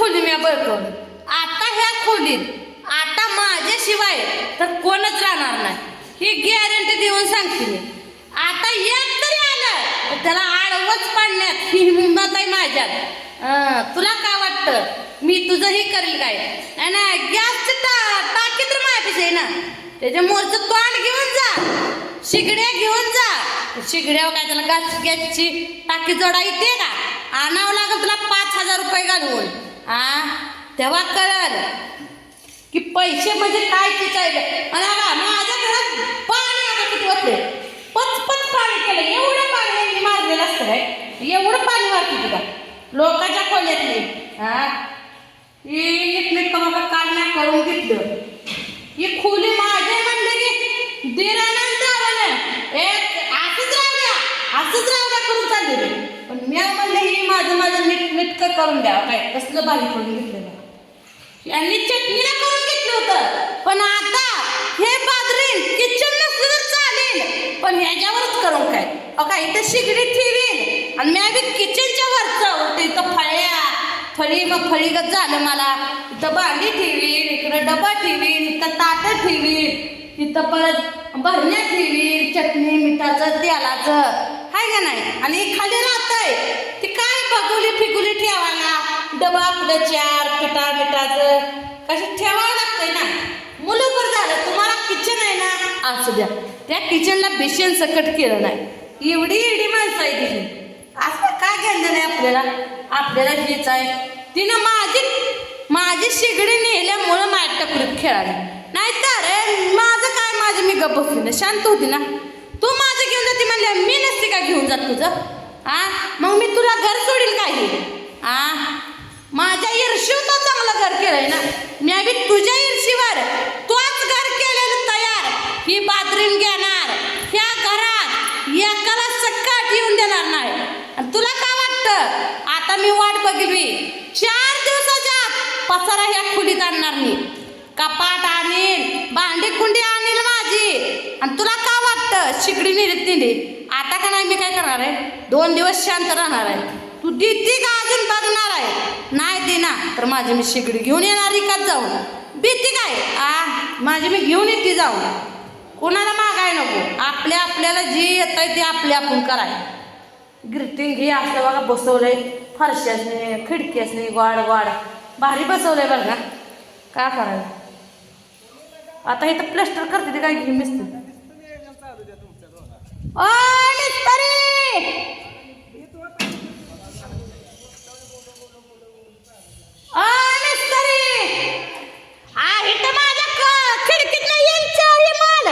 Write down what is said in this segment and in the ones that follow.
खोली मी बळकवलं आता ह्या खोलीत आता माझ्याशिवाय तर कोणच राहणार नाही. ही गॅरंटी देऊन सांगते मी. आता एक तरी आलं त्याला आडवच पाडण्यात ही हिंमत आहे माझ्यात. तुला काय वाटतं? मी तुझं हे करेल काय? नाही ना गॅसची टा टाकी तर माझ्यापाशी आहे ना. त्याच्या मोरचं तोंड घेऊन जा. शिगड्या घेऊन जा. शिगड्यावर काय त्याला गॅस गॅसची टाकी जोडा येते का? आणावं लागेल तुला पाच आ? तेव्हा कळल की पैसे म्हणजे काय ते चाललं. आणि माझ्या घरात पाणी आता किती होते पच पच पाणी केलं. एवढं पाणी मारलेलं असतं काय? एवढं पाणी मारते तुला. लोकांच्या खोल्यात नाही हा नीट नीट काल ना करून घेतलं. ही खुली माझ्या म्हणले की दिरानंद जावं एक असंच राहू करून चालली पण मी म्हणलं हे माझं माझं नीट नीटकं करून द्या. काय कसलं भारी करून घेतलं यांनी चटणीला करून घेतलं होतं. पण आता हे बाजरी किचन नसलं तर चालेल. पण ह्याच्यावरच करून काय अहो इथं शिगडी ठेवील. आणि मी आम्ही किचनच्या वरचं होतं इथं फळ्या फळी मग फळीगत झालं मला. इथं भांडी ठेवीन इकडं डबा ठेवील इथं ताटं ठेवीन इथं परत भरण्या ठेवीन चटणी मिठाचं तेलाचं. आहे का नाही? आणि खाली राहतंय. ती काय बगुली फिगुली ठेवायला? डबा आपलं चार पिठा मिठाचं. कशी ठेवावं लागतंय ना? मुलं बरं झालं. तुम्हाला किचन आहे ना? असू द्या. त्या किचनला बेशन सकट केलं नाही. एवढी एवढी माणसं आहे तिची. असं काय घेणं नाही आपल्याला? आपल्याला हेच आहे. तिनं माझी माझी शेगडी नेल्यामुळं माझ्या टकरीत खेळाली. नाही तर माझं काय? माझी मी गप्प बसली शांत होती ना? तू माझं घेऊन जाते म्हणल्या मी नसते का घेऊन जात तुझं? आ? मग मी तुला घर सोडील काही आ? माझ्या ईर्षीवर तो चांगलं घर केलंय ना? मी आम्ही तुझ्या ईर्षीवर तोच घर केलेलं तयार. ही बाथरूम घेणार ह्या घरात एकाला सक्काट येऊन देणार नाही. आणि तुला काय वाटतं? आता मी वाट बघितली. चार दिवसाच्या आत पसारा ह्या खोलीत आणणार मी. कपाट आणील भांडी कुंडी आणील माझी. आणि तुला काय वाटतं शिकडी निरीत तिने आता का नाही मी काय करणार आहे? दोन दिवस शांत राहणार आहे. तू देते का अजून बघणार आहे? नाही देना तर माझी मी शिकडी घेऊन येणार इकत जाऊन. भीती काय? आ माझी मी घेऊन येते जाऊन. कोणाला मागाय नको? आपल्या आपल्याला जे येत आहे ते आपले आपण कराय. ग्रिटिंग हे असलं बघा बसवलंय. फरशासने खिडक्यासने गोड गोड. भारी बसवलंय बघा. का करायला? आता इथं प्लस्टर करते ते काय घेऊन मिस्त्री ओ मिस्त्री ओ मिस्त्री हा इथं माझ्या क- खिडकीतनं येईल चारी माल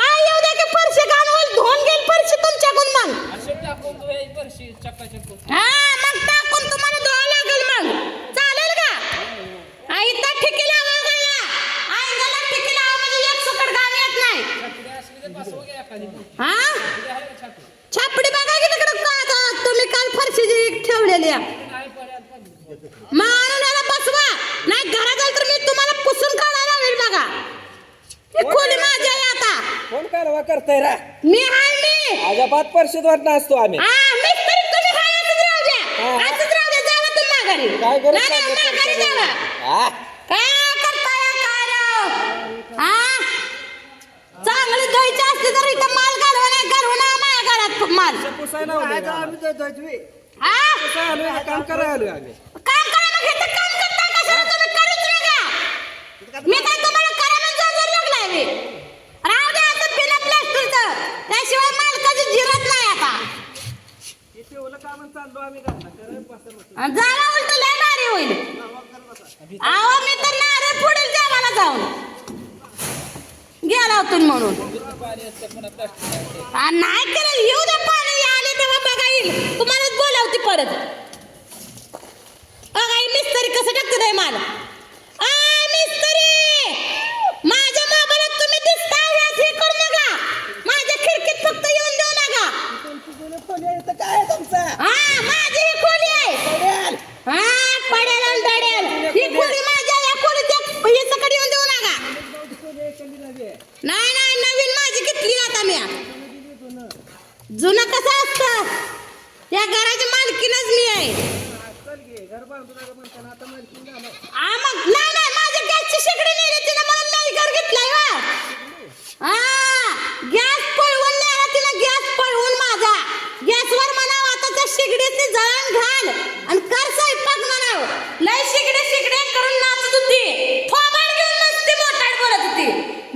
काय येऊ द्या की फरशी घालून धुवून घेईल फरशी तुमच्याकडून मग असे टाकून तू हे वर्षी चक्काचक करून. हा मग टाकून तुम्हाला धुवावं लागेल मग चालेल का हा इथं ठिकी लावा गळ्या आईला ठिकी लावा म्हणजे एक सुकट घाम येत नाही छापडी असली तर बसवा घ्या एखादी. हा छापडी आहे का छापडी? छापडी बघा की तिकडं का आता तुम्ही काल फरशीची ठेवलेली आहे नाही पड्यात पण. मारुल्याला बसवा नाही घरात आलं तर मी तुम्हाला पुसून काढायला लावेल बघा ही खोली माझी आहे आता कारवा करताय रा. मी आहे मी. अजाबात परिषद वाटत असतो आम्ही. हा मिस्त्री तुम्ही काय असंच राहू द्या. हा. असंच राहू द्या जावा तुम्ही माघारी. काय करू नाही, नाही, माघारी जावा. हा? काय करताय काय राव? हा? चांगली द्यायची असली तर इथं माल घालवा नाही घालवू ना माझ्या घरात माल. पुसायला आम्ही हा? आलोय काम करायला आलोय आम्ही. काम करा मग इथं काम करता कशाला तुम्ही करूच नका मी काय तुम्हाला करा म्हणून जोर जोर लागलाय मी राहू द्या आता बिना प्लास्टरचं त्याशिवाय मालकाची जिरत नाही आता तेवढं काम चाललो आम्ही घरात. आणि जावा उलट लय भारी होईल. अहो मी तर नारळ पुढील जेवायला जाऊन. गेला होतो म्हणून. नाही केलं येऊ दे पाणी आले तेव्हा बघा येईल. तुम्हालाच बोलावते परत. बघा मिस्त्री कसं टाकते नाही माल आ मिस्त्री माझ्या मोबाईलात तुम्ही दिसता व्यास हे करू नका माझ्या खिडकीत फक्त येऊन देऊ नका काय आहे तुमचं हा माझी ही खोली आहे हा पडेल आणि दडेल ही खोली माझी आहे या खोलीत एक हे सकट येऊन देऊ नका नाही नाही नवीन माझी घेतली आता मी जुनं कसं असतं या घराची मालकीनच मी आहे चाल घे घर बांधू नका म्हणताना आता मालकीन झालं आ मग नाही नाही माझ्या गॅसची शेगडी नेली तिला म्हणून नाही घर घेतलाय वा हा गॅस पळवून नेला तिला गॅस पळवून माझा गॅसवर म्हणावं आता त्या शेगडीची जळण घाल आणि कर स्वयंपाक म्हणाव. लय शिकडे शिकडे करून नाचत होती. थोबाड घेऊन नसती मोठाड बोलत होती.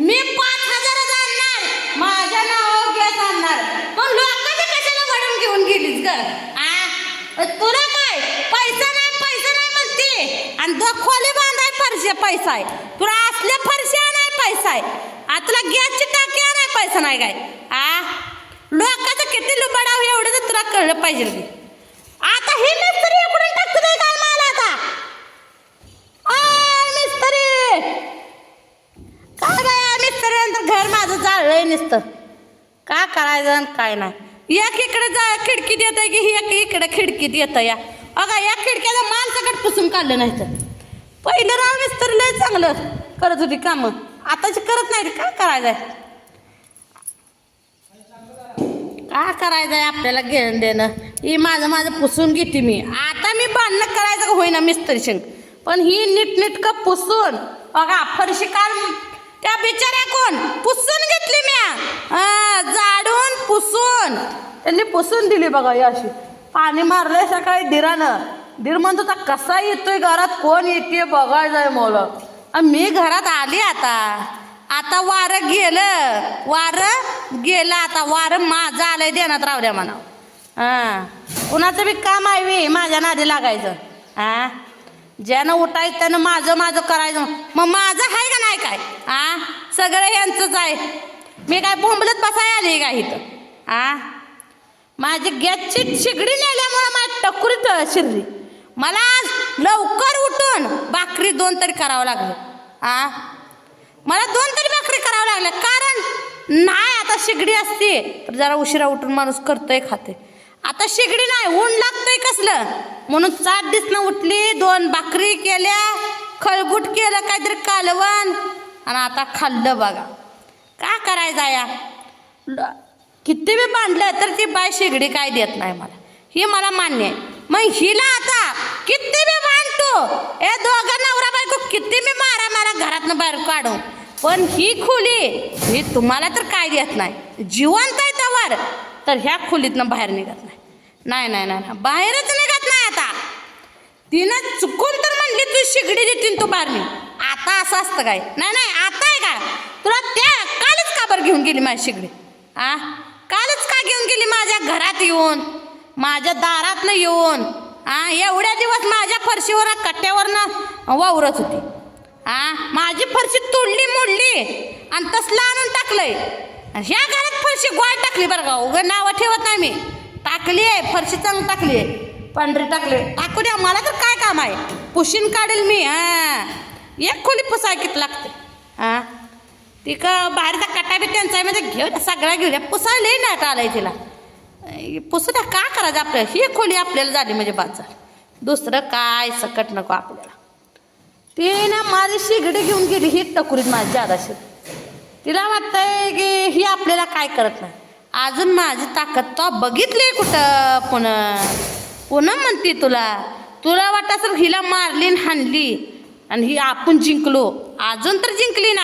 मी पाच हजार आणणार. माझ्या नावावर गॅस आणणार. पण लोक कशाला वाढून घेऊन गेलीस ग? आ? तुला काय? पैसा नाही पैसा नाही म्हणते. आणि दो खोली बांधाय फरशे पैसा आहे तुला असल्या फरशे नाही पैसा आहे आ तुला गॅसची टाकी नाही पैसा नाही काय? आ? लोकांचं किती लुबाडाव एवढं तर तुला कळलं पाहिजे आता हे मिस्त्री उकडून टाकतो नाही काल मला आता? आय मिस्त्री! काय बाया मिस्त्री नंतर घर माझं जाळलंय नुसतं. का करायचं आणि काय नाही. एक इकडे जा खिडकीत येत की ही एक इकडे खिडकीत येतं या. अगा या खिडक्याला माल सकट पुसून काढलं नाही तर. पहिलं राव मिस्तर लय चांगलं करत होती कामं. आताची करत नाही काय करायचंय? काय करायचंय आपल्याला घेणं देणं ही माझं माझं पुसून घेते मी. आता मी बांधणं करायचं का होईना मिस्त्री शिंग? पण ही नीटनीटकं पुसून. बघा फरशी काल त्या बिचाऱ्या कोण? पुसून घेतली मी जाडून पुसून. त्यांनी पुसून दिली बघा ही अशी. पाणी मारलंय सकाळी दिरानं दीर म्हणतो तर कसा येतोय घरात? कोण येते बघायचंय मला. मी घरात आली आता. आता वारं गेलं. वारं गेलं आता. वारं माझं आलंय देण्यात राहू म्हणा. हां. कुणाचं बी काम आहे बी माझ्या नादी लागायचं. हां. ज्यानं उठायचं त्यानं माझं माझं करायचं. मग माझं आहे का नाही काय? हां. सगळं यांचंच आहे. मी काय बोंबलत बसाय आली का इथं? हां. माझी गॅसची शिगडी नेल्यामुळं माझी टकुरीत शिरली. मला आज लवकर उठून भाकरी दोन तरी करावं लागलं. आ मला दोन तरी भाकरी करावं लागल्या. कारण नाही आता शिगडी असते. तर जरा उशिरा उठून माणूस करतोय खाते आता शेगडी नाही ऊन लागतंय कसलं? म्हणून सात दिसणं उठली दोन भाकरी केल्या खळगुट केलं काहीतरी कालवण आणि आता खाल्लं बघा. का करायचं या किती बी बांधलं तर ती बाय शेगडी काय देत नाही मला. ही मला मान्य आहे. मग हिला आता किती बी बांधतो ए दोघं नवरा बायको किती बी मारा मारा घरातनं बाहेर काढू पण ही खोली ही तुम्हाला तर काय देत नाही. जिवंत आहे त्यावर. तर ह्या खोलीतनं बाहेर निघत नाही. नाही नाही नाही नाही. बाहेरच निघत नाही आता. तिनं चुकून तर म्हणली तू शिगडी देतीन तू बारणी आता असं असतं काय? नाही नाही आता आहे का? तुला त्या कालच का बरं घेऊन गेली माझी शिगडी? आ? कालच का घेऊन गेली माझ्या घरात येऊन? माझ्या दारातनं येऊन? आ? एवढ्या दिवस माझ्या फरशीवर कट्ट्यावरनं वावरत होती. आ? माझी फरशी तोडली मोडली आणि तसलं आणून टाकलंय. ह्या घरात फरशी गोळ टाकली बरं का उगं नावं ठेवत नाही मी. टाकली आहे फरशी चांगली टाकली आहे. पांढरी टाकली टाकू द्या मला तर काय काम आहे? पुशीन काढेल मी हां. एक खोली पुसाय किती लागते. हां. ती का बाहेरचा कटा बी त्यांचा आहे म्हणजे घेऊ द्या सगळ्या घेऊ द्या पुसायला आता आलाय तिला. पुसू द्या का करायचं आपल्याला? ही खोली आपल्याला झाली म्हणजे बाजार. दुसरं काय सकट नको आपल्याला. ती ना माझी शिगडी घेऊन गेली ही टकुरीत माझी जादाशी तिला वाटतंय की ही आपल्याला काय करत नाही. अजून माझी ताकद तो बघितली कुठं? पुन्हा पुन्हा म्हणते तुला. तुला वाटत असेल हिला मारली आणि हाणली आणि ही आपण जिंकलो. अजून तर जिंकली ना.